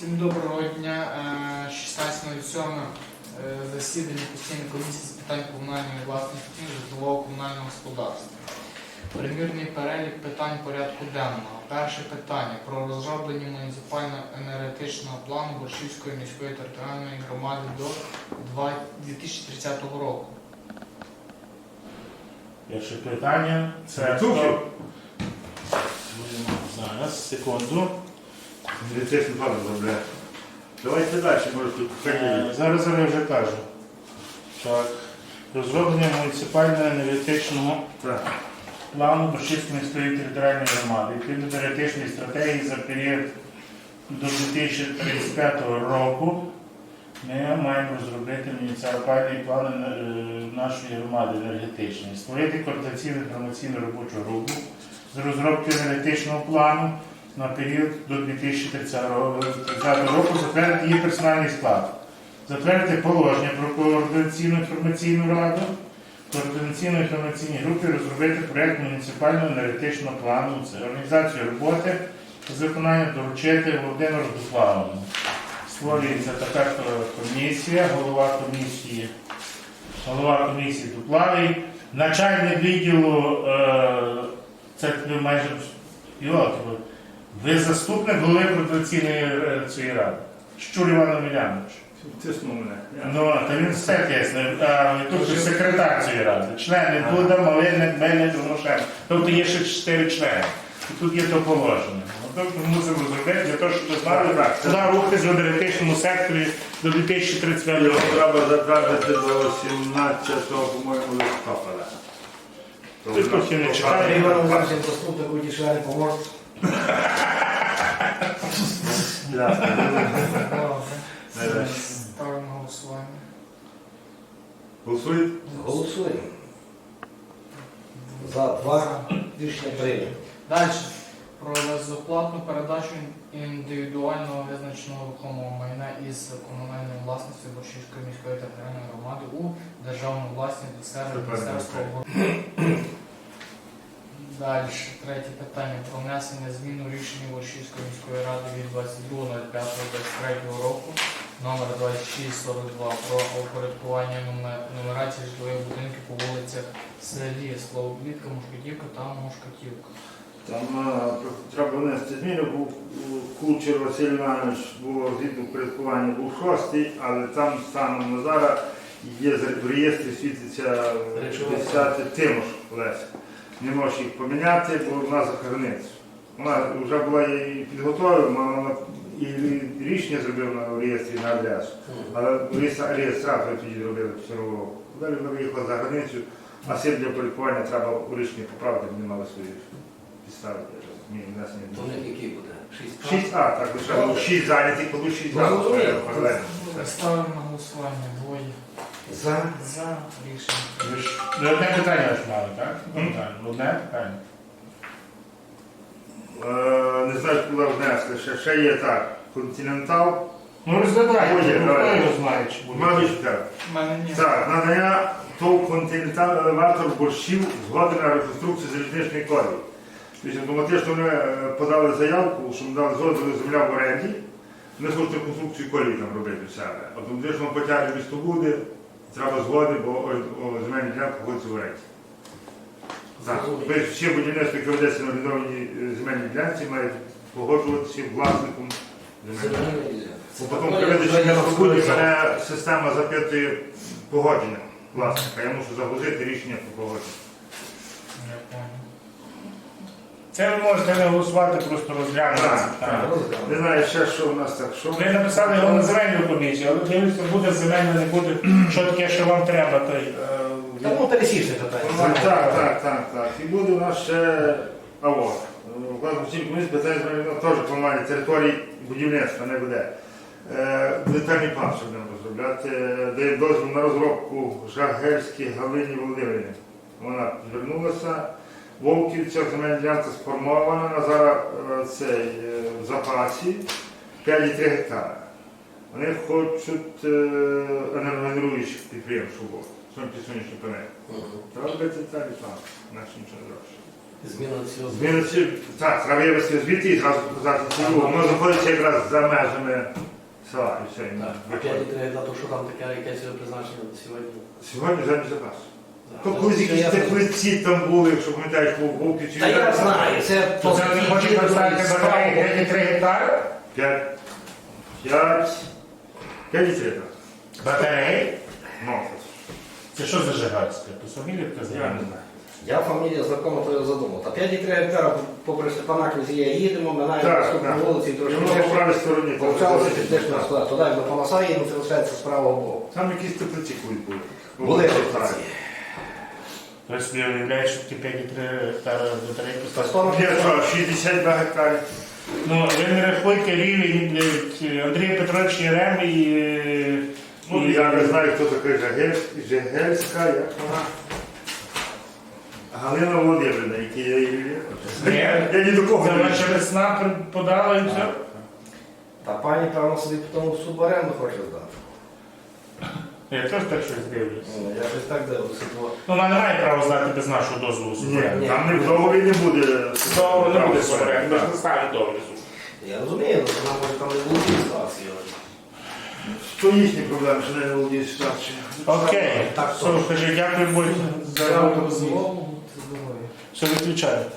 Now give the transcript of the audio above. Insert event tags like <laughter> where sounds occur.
Всім доброго дня. Е, 16.07 е, засідання постійної комісії з питань комунальної власності житлового комунального господарства. Примірний перелік питань порядку денного. Перше питання про розроблення муніципально-енергетичного плану Борщівської міської територіальної громади до 2030 року. Перше питання це зараз, секунду. Міліцейський план зробляє. Давайте далі, може тут Е. Зараз я вже кажу. Так. Розроблення муніципально-енергетичного Так. плану Борщівської міської територіальної громади, відповідно до енергетичної стратегії за період до 2035 року. Ми маємо розробити муніципальний план е, нашої громади енергетичної, створити координаційну інформаційну робочу групу з розробки енергетичного плану на період до 2030 року, затвердити її персональний склад, затвердити положення про координаційну інформаційну раду, координаційно інформаційній групі розробити проєкт муніципального енергетичного плану, організацію роботи з виконання доручити Володимиру Дуславовну. Створюється така комісія, голова комісії, голова комісії Дуплавий, начальник відділу, е, це майже його, ви заступник голови координаційної е, цієї ради. Щур Іван Емельянович. Тиснув мене. Ну, та він все тисне. А тут же секретар цієї ради. Члени Дуда, Малинник, Мельник, Ромошенко. Тобто є ще чотири члени. І тут є то положення. Ну, Тобто мусимо зробити для того, щоб ви знали, Так, куди рухатись в енергетичному секторі до 2035 Його року. треба затвердити до 17, по-моєму, листопада. Ти трохи не читаєш. Андрій Іванович, заступник члени поможуть. Добре. Ставимо на голосування. Голосують? Голосуємо. За два рішення прийнято. Далі. Про безоплатну передачу індивідуального визначеного рухомого майна із комунальної власності Борщівської міської територіальної громади у державну власність до сфери Міністерства оборони. Далі. Третє питання про внесення змін у рішення Борщівської міської ради від 22.05.23 року номер 2642 про упорядкування нумерації житлових будинків по вулицях селі Словоблітка, Мушкетівка та Мушкетівка. Там е, треба внести зміни, був Кучер Василь Іванович було згідно порядкування, був шостий, але там станом на зараз є в реєстрі світиться е, 10 Тимош Леся. Не можеш їх поміняти, бо вона за границю. Вона вже була і підготовлена, вона і рішення зробила на реєстрі на адресу. Але реєстра- реєстрацію тоді зробили цього року. Далі вона виїхала за границю, а сил для порядкування треба у рішенні поправити, бо не мали свої підстави. То них який буде? Шість. 6 А, так лише було 6 зайняті, коли 6 Ну, А. зрозуміло. е, паралельно. Ставимо на голосування двоє За. за рішення. Ви ж ви одне питання ж мали, так? Питання. Одне питання. Е, Не знаю, куди внесли. Ще, ще є так. Континентал. Ну розглядайте, Ой, ну, давай. хто його знає, чи буде. Мабуть, так. У мене ні. Так, надання ТОВ «Континенталь елеватор борщів згоди на реконструкцію залізничної колії. Тобто автоматично вони е, подали заявку, що ми дали згоду на земля в оренді. Вони хочуть реконструкцію колії там робити в себе. Автоматично потягне місто буде, треба згоди, бо земельний земельні ділянки ходиться в оренді. Всі будівництво, яке ведеться на відновленій е, земельній ділянці, мають погоджуватися власником земельної ділянки. Бо Потім при на містобуді мене система запитує погодження власника. Я мушу загрузити рішення про погодження. Це ви можете не голосувати, просто розглянути. Так, Так. Не знаю ще, що у нас так. Що Ви написали його на земельну комісію, але дивіться, буде земельна, не буде. <clears throat> Що таке, що вам треба, то й. Та ну пересічне питання. Так, так, так, так, так. І буде у нас ще АВО. Власне, всім комісії питання земельного теж планування території будівництва не буде. Е, Детальний план, що будемо розробляти, е, дає дозвіл на розробку Жагельській Галині Володимирівні. Вона звернулася. Вовківця земельна ділянка сформована на зараз е, цей е, в запасі 5,3 гектара. Вони хочуть енергогенеруючих підприємств. Сонячні сонячні панелі. Треба робити детальний план, інакше нічого не. Зміна цього. Так, треба вивезти звідти і зразу показати село. Воно знаходиться якраз за межами села і все. і Так, ми- Опять треба дати, що там таке якесь призначення сьогодні. Сьогодні вже не запас. То колись якісь я- теплиці там були, якщо пам'ятаєш, по Вовки чи Та я знаю, це То це вони хочуть поставити батареї 5,3 гектари? П'ять. П'ять. П'ять і три, так. Батареї? Ну, Це що за жигальське? То Савілівка я не знаю. Я фамілія знакома, то я задумав. Та 5,3 гектара попри Степана Клізія їдемо, минаємо Так, наступну так. вулиці і І трошки воно по правій стороні. там Получалося заходить. підеш на сюди, туди до Панаса їдемо, це лишається з правого боку. Там якісь теплиці колись були. Були Так. теплиці. Тобто собі уявляєш, що ті 5,3 гектари батареї Та поставити? Є 62 гектарів. Ну, ви не рахуйте рівень блядь, Андрія Петрович Єрем і... Ну, і- я не знаю, хто така Жагельська, Жагельська, як вона. Галина Володимирівна, які я її. Ні. Я ні до кого Це не ваша люблю. весна подала і все? Та пані, певно, собі потім в суборенду хоче здати. Я теж так щось дивлюсь. Ну, Я щось так дивлюся, бо Ну, вона не має права здати без нашого дозволу Ні, суверенну. там не в договорі не буде. Договор не буде суверенну, так. без не ставить договір. я розумію, але вона може там не було ситуації. То їхні проблеми, що не володіють ситуацією. Окей. Так, кажи, дякую, за увагу. Все, виключаю.